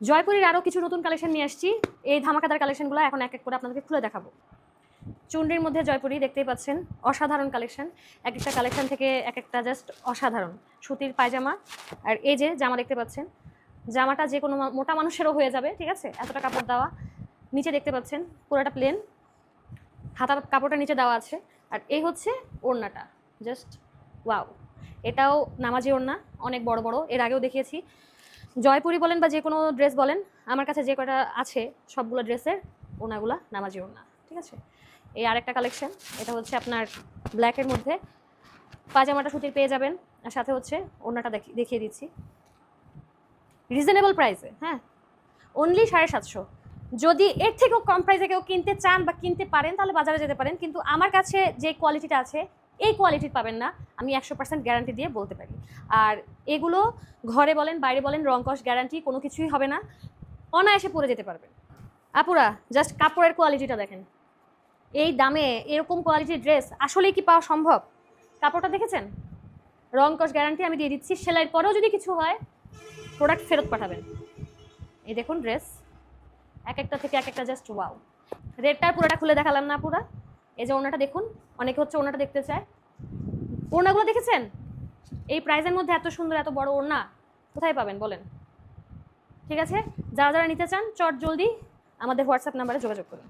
জয়পুরের আরও কিছু নতুন কালেকশন নিয়ে আসছি। এই ধামাকাদার কালেকশনগুলো এখন এক এক করে আপনাদেরকে খুলে দেখাবো। চুনরির মধ্যে জয়পুরি দেখতেই পাচ্ছেন, অসাধারণ কালেকশন এক একটা কালেকশন থেকে এক একটা জাস্ট অসাধারণ। সুতির পায়জামা আর এই যে জামা দেখতে পাচ্ছেন, জামাটা যে কোনো মোটা মানুষেরও হয়ে যাবে, ঠিক আছে? এতটা কাপড় দেওয়া। নিচে দেখতে পাচ্ছেন, পুরোটা প্লেন হাতা কাপড়টা নিচে দেওয়া আছে। আর এই হচ্ছে ওড়নাটা জাস্ট ওয়াও এটাও নামাজি ওড়না, অনেক বড় বড়। এর আগেও দেখিয়েছি। জয়পুরি বলেন বা যে কোনো ড্রেস বলেন, আমার কাছে যে কটা আছে, সবগুলো ড্রেসের ওনাগুলা নামাজি ওড়না, ঠিক আছে? এই আরেকটা কালেকশন এটা হচ্ছে আপনার ব্ল্যাকের মধ্যে। পাজামাটা সুতির পেয়ে যাবেন, আর সাথে হচ্ছে ওড়নাটা দেখি- দেখিয়ে দিচ্ছি। রিজনেবল প্রাইসে হ্যাঁ? অনলি সাড়ে সাতশো। যদি এর থেকেও কম প্রাইসে কেউ কিনতে চান বা কিনতে পারেন, তাহলে বাজারে যেতে পারেন। কিন্তু আমার কাছে যে কোয়ালিটিটা আছে এই কোয়ালিটির পাবেন না, আমি একশো পার্সেন্ট গ্যারান্টি দিয়ে বলতে পারি। আর এগুলো ঘরে বলেন, বাইরে বলেন, রং কস গ্যারান্টি কোনো কিছুই হবে না, অনায়াসে পরে যেতে পারবেন। আপুরা জাস্ট কাপড়ের কোয়ালিটিটা দেখেন। এই দামে এরকম কোয়ালিটির ড্রেস আসলেই কি পাওয়া সম্ভব? কাপড়টা দেখেছেন? রং কস গ্যারান্টি আমি দিয়ে দিচ্ছি, সেলাইয়ের পরেও যদি কিছু হয় প্রোডাক্ট ফেরত পাঠাবেন। এই দেখুন ড্রেস এক একটা থেকে এক একটা জাস্ট ওয়াও রেডটার পুরোটা খুলে দেখালাম না পুরা এই যে ওনাটা দেখুন, অনেকে হচ্ছে ওনাটা দেখতে চায়। ওড়নাগুলো দেখেছেন? এই প্রাইজের মধ্যে এত সুন্দর, এত বড় ওড়না, কোথায় পাবেন বলেন? ঠিক আছে? যারা যারা নিতে চান, চট জলদি আমাদের হোয়াটসঅ্যাপ নাম্বারে যোগাযোগ করুন।